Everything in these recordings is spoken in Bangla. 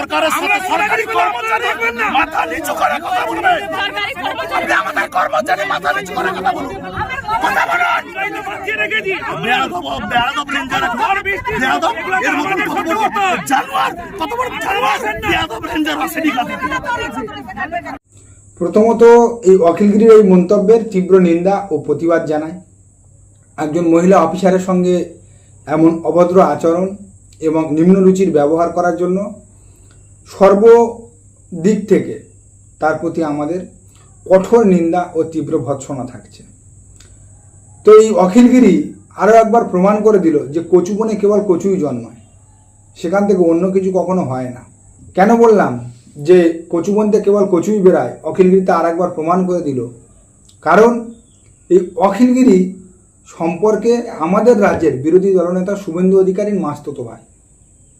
সরকারের সাথে সরকারি কর্মচারী মাথা নিচু করে কথা বলবে আপনি আমাদের কর্মচারী মাথা নিচু করে কথা বলুন। কথা বলুন। বেয়াদব বেয়াদব রেঞ্জার বেয়াদব এর মতন জানোয়ার কত বড় জানোয়ার? বেয়াদব রেঞ্জার আসেনি প্রথমত এই অখিলগিরির এই মন্তব্যের তীব্র নিন্দা ও প্রতিবাদ জানায় একজন মহিলা অফিসারের সঙ্গে এমন অভদ্র আচরণ এবং নিম্নরুচির ব্যবহার করার জন্য সর্বদিক থেকে তার প্রতি আমাদের কঠোর নিন্দা ও তীব্র ভৎসনা থাকছে। তো এই অখিলগিরি আরও একবার প্রমাণ করে দিল যে কচুবনে কেবল কচুই জন্মায় সেখান থেকে অন্য কিছু কখনো হয় না। কেন বললাম যে কচুবনতে কেবল কচুই বেড়ায়? অখিলগিরিতে আর একবার প্রমাণ করে দিল। কারণ এই অখিলগিরি সম্পর্কে আমাদের রাজ্যের বিরোধী দলনেতা শুভেন্দু অধিকারীর মাস্ততো ভাই।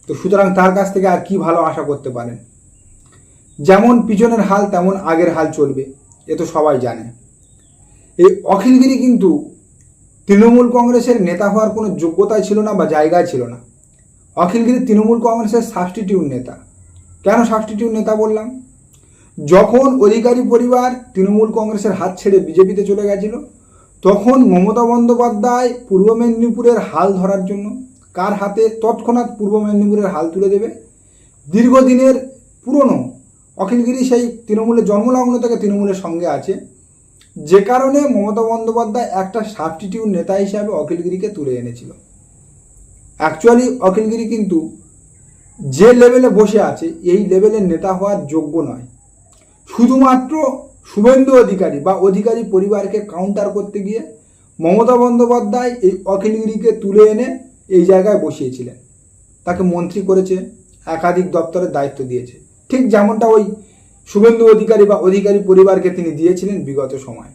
তো সুতরাং তার কাছ থেকে আর কি ভালো আশা করতে পারেন? যেমন পিছনের হাল, তেমন আগের হাল চলবে, এ তো সবাই জানে। এই অখিলগিরি কিন্তু তৃণমূল কংগ্রেসের নেতা হওয়ার কোনো যোগ্যতাই ছিল না বা জায়গায় ছিল না। অখিলগিরি তৃণমূল কংগ্রেসের সাবস্টিটিউট নেতা। কেন সাবস্টিটিউট নেতা বললাম? যখন অধিকারী পরিবার তৃণমূল কংগ্রেসের হাত ছেড়ে বিজেপিতে চলে গেছিল, তখন মমতা বন্দ্যোপাধ্যায় পূর্ব মেদিনীপুরের হাল ধরার জন্য কার হাতে তৎক্ষণাৎ পূর্ব মেদিনীপুরের হাল তুলে দেবে? দীর্ঘদিনের পুরনো অখিলগিরি সেই তৃণমূলের জন্মলগ্ন থেকে তৃণমূলের সঙ্গে আছে। যে কারণে মমতা বন্দ্যোপাধ্যায় একটা সাবস্টিটিউট নেতা হিসাবে অখিলগিরিকে তুলে এনেছিল। অ্যাকচুয়ালি অখিলগিরি কিন্তু যে লেভেলে বসে আছে, এই লেভেলের নেতা হওয়ার যোগ্য নয়। শুধুমাত্র শুভেন্দু অধিকারী বা অধিকারী পরিবারকে কাউন্টার করতে গিয়ে মমতা বন্দ্যোপাধ্যায় এই অখিলগিরিকে তুলে এনে এই জায়গায় বসিয়েছিলেন। তাকে মন্ত্রী করেছে, একাধিক দপ্তরের দায়িত্ব দিয়েছে। ঠিক যেমনটা ওই শুভেন্দু অধিকারী বা অধিকারী পরিবারকে তিনি দিয়েছিলেন বিগত সময়।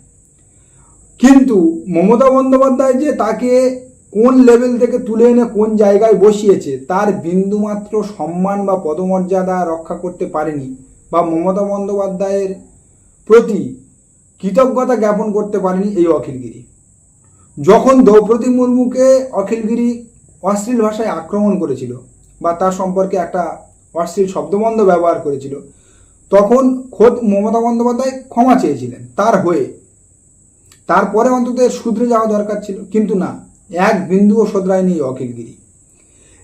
কিন্তু মমতা বন্দ্যোপাধ্যায় যে তাকে কোন লেভেল থেকে তুলে এনে কোন জায়গায় বসিয়েছে, তার বিন্দুমাত্র সম্মান বা পদমর্যাদা রক্ষা করতে পারেনি বা মমতা বন্দ্যোপাধ্যায়ের প্রতি কৃতজ্ঞতা জ্ঞাপন করতে পারেনি এই অখিলগিরি। যখন দ্রৌপদী মুর্মুকে অখিলগিরি অশ্লীল ভাষায় আক্রমণ করেছিল বা তার সম্পর্কে একটা অশ্লীল শব্দবন্ধ ব্যবহার করেছিল, তখন খোদ মমতা বন্দ্যোপাধ্যায় ক্ষমা চেয়েছিলেন তার হয়ে। তারপরে অন্তত এর শুধরে যাওয়া দরকার ছিল, কিন্তু না, এক বিন্দুও শোধরায়নি এই অখিলগিরি।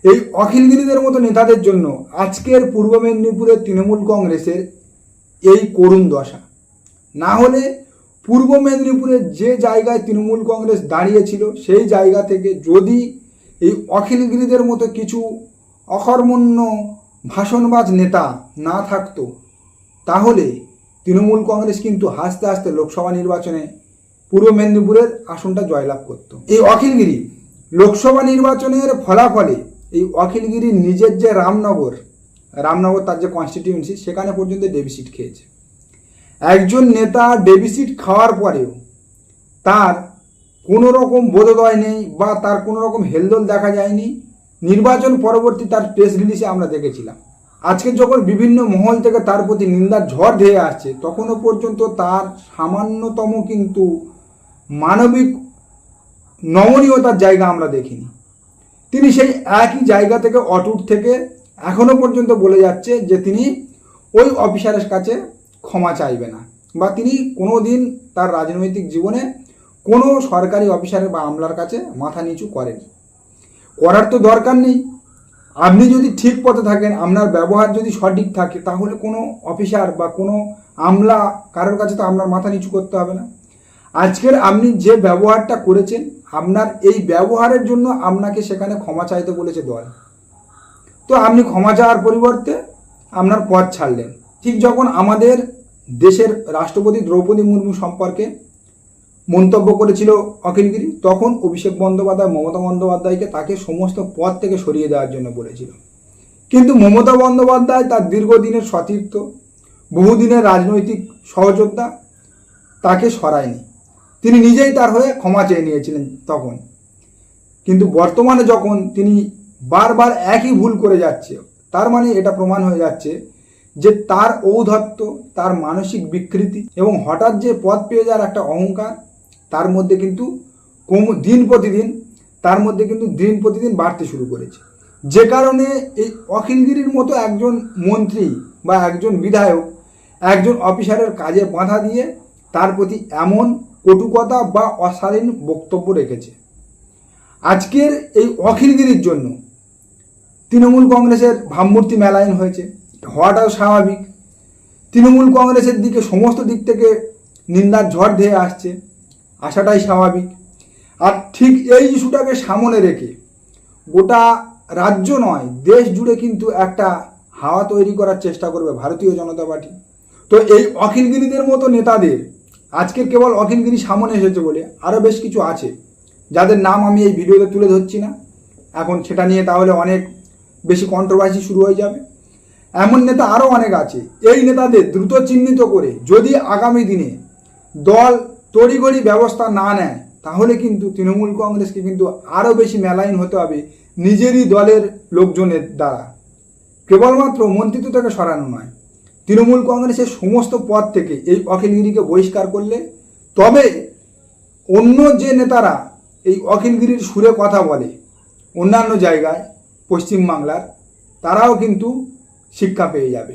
এই অখিলগিরিদের মতো নেতাদের জন্য আজকের পূর্ব মেদিনীপুরের তৃণমূল কংগ্রেসের এই করুণ দশা। না হলে পূর্ব মেদিনীপুরের যে জায়গায় তৃণমূল কংগ্রেস দাঁড়িয়েছিল, সেই জায়গা থেকে যদি এই অখিলগিরিদের মতো কিছু অকর্মণ্য ভাষণবাজ নেতা না থাকতো, তাহলে তৃণমূল কংগ্রেস কিন্তু হাসতে হাসতে লোকসভা নির্বাচনে পূর্ব মেদিনীপুরের আসনটা জয়লাভ করত। এই অখিলগিরি লোকসভা নির্বাচনের ফলাফলে এই অখিলগিরির নিজের যে রামনগর রামনগর তার যে কনস্টিটিউয়েন্সি সেখানে পর্যন্ত ডেবিসিট খেয়েছে। একজন নেতা ডেবিসিট খাওয়ার পরেও তার কোনো রকম বোধোদয় নেই বা তার কোনো রকম হেলদোল দেখা যায়নি। নির্বাচন পরবর্তী তার প্রেস রিলিজে আমরা দেখেছিলাম। আজকে যখন বিভিন্ন মহল থেকে তার প্রতি নিন্দার ঝড় ধেয়ে আসছে, তখনও পর্যন্ত তার সামান্যতম কিন্তু মানবিক নমনীয়তার জায়গা আমরা দেখিনি। তিনি সেই একই জায়গা থেকে অটুট থেকে এখনও পর্যন্ত বলে যাচ্ছে যে তিনি ওই অফিসারের কাছে ক্ষমা চাইবে না বা তিনি কোনো দিন তার রাজনৈতিক জীবনে কোনো সরকারি অফিসারের বা আমলার কাছে মাথা নিচু করেন। করার তো দরকার নেই। আপনি যদি ঠিক পথে থাকেন, আপনার ব্যবহার যদি সঠিক থাকে, তাহলে কোনো অফিসার বা কোনো আমলা কারোর কাছে তো আপনার মাথা নিচু করতে হবে না। আজকের আপনি যে ব্যবহারটা করেছেন, আপনার এই ব্যবহারের জন্য আপনাকে সেখানে ক্ষমা চাইতে বলেছে দল। তো আপনি ক্ষমা চাওয়ার পরিবর্তে আপনার পথ ছাড়লেন। ঠিক যখন আমাদের দেশের রাষ্ট্রপতি দ্রৌপদী মুর্মু সম্পর্কে মন্তব্য করেছিল অখিলগিরি তখন অভিষেক বন্দ্যোপাধ্যায়, মমতা বন্দ্যোপাধ্যায়কে তাকে সমস্ত পদ থেকে সরিয়ে দেওয়ার জন্য বলেছিল। কিন্তু মমতা বন্দ্যোপাধ্যায় তার দীর্ঘদিনের সতীর্থ, বহুদিনের রাজনৈতিক সহযোদ্ধা, তাকে সরায়নি। তিনি নিজেই তার হয়ে ক্ষমা চেয়ে নিয়েছিলেন তখন। কিন্তু বর্তমানে যখন তিনি বারবার একই ভুল করে যাচ্ছে, তার মানে এটা প্রমাণ হয়ে যাচ্ছে যে তার ঔদ্ধত্য, তার মানসিক বিকৃতি এবং হঠাৎ যে পদ পেয়ে যাওয়ার একটা অহংকার তার মধ্যে কিন্তু কম দিন প্রতিদিন, তার মধ্যে কিন্তু দিন প্রতিদিন বাড়তে শুরু করেছে। যে কারণে এই অখিলগিরির মতো একজন মন্ত্রী বা একজন বিধায়ক, একজন অফিসারের কাজে বাধা দিয়ে তার প্রতি এমন কটুকতা বা অশালীন বক্তব্য রেখেছে। আজকের এই অখিলগিরির জন্য তৃণমূল কংগ্রেসের ভাবমূর্তি মেলায়ন হয়েছে হওয়াটাও স্বাভাবিক। তৃণমূল কংগ্রেসের দিকে সমস্ত দিক থেকে নিন্দার ঝড় ধেয়ে আসছে। আসাটাই স্বাভাবিক। আর ঠিক এই ইস্যুটাকে সামনে রেখে গোটা রাজ্য নয়, দেশ জুড়ে কিন্তু একটা হাওয়া তৈরি করার চেষ্টা করবে ভারতীয় জনতা পার্টি। তো এই অখিলগিরিদের মতো নেতাদের আজকের কেবল অখিলগিরি সামনে এসেছে বলে আরও বেশ কিছু আছে, যাদের নাম আমি এই ভিডিওতে তুলে ধরছি না। এখন সেটা নিয়ে তাহলে অনেক বেশি কন্ট্রোভার্সি শুরু হয়ে যাবে। এমন নেতা আরও অনেক আছে, এই নেতাদের দ্রুত চিহ্নিত করে যদি আগামী দিনে দল তড়িঘড়ি ব্যবস্থা না নেয়, তাহলে কিন্তু তৃণমূল কংগ্রেসকে কিন্তু আরও বেশি মেলাইন হতে হবে নিজেরই দলের লোকজনের দ্বারা। কেবলমাত্র মন্ত্রিত্ব থেকে সরানো নয়, তৃণমূল কংগ্রেসের সমস্ত পদ থেকে এই অখিলগিরিকে বহিষ্কার করলে, তবে অন্য যে নেতারা এই অখিলগিরির সুরে কথা বলে, অন্যান্য জায়গায় পশ্চিমবাংলার তারাও কিন্তু শিক্ষা পেয়ে যাবে।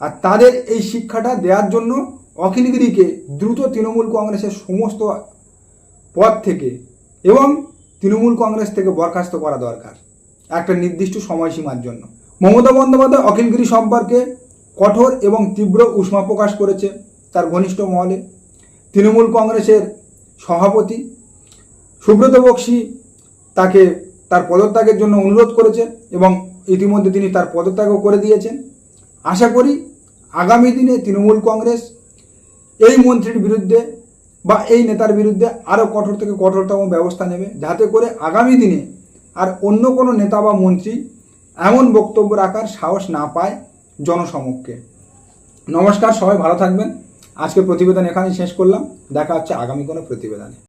আর তাদের এই শিক্ষাটা দেওয়ার জন্য অখিলগিরিকে দ্রুত তৃণমূল কংগ্রেসের সমস্ত পদ থেকে এবং তৃণমূল কংগ্রেস থেকে বরখাস্ত করা দরকার একটা নির্দিষ্ট সময়সীমার জন্য। মমতা বন্দ্যোপাধ্যায় অখিলগিরি সম্পর্কে কঠোর এবং তীব্র উষ্মা প্রকাশ করেছে তার ঘনিষ্ঠ মহলে। তৃণমূল কংগ্রেসের সভাপতি সুব্রত বক্সি তাকে তার পদত্যাগের জন্য অনুরোধ করেছে এবং ইতিমধ্যে তিনি তার পদত্যাগও করে দিয়েছেন। আশা করি আগামী দিনে তৃণমূল কংগ্রেস এই মন্ত্রীর বিরুদ্ধে বা এই নেতার বিরুদ্ধে আরও কঠোর থেকে কঠোরতম ব্যবস্থা নেবে, যাতে করে আগামী দিনে আর অন্য কোনো নেতা বা মন্ত্রী এমন বক্তব্য রাখার সাহস না পায় জনসমক্ষে। নমস্কার, সবাই ভালো থাকবেন। আজকে প্রতিবেদন এখানেই শেষ করলাম। দেখা হচ্ছে আগামী কোনো প্রতিবেদনে।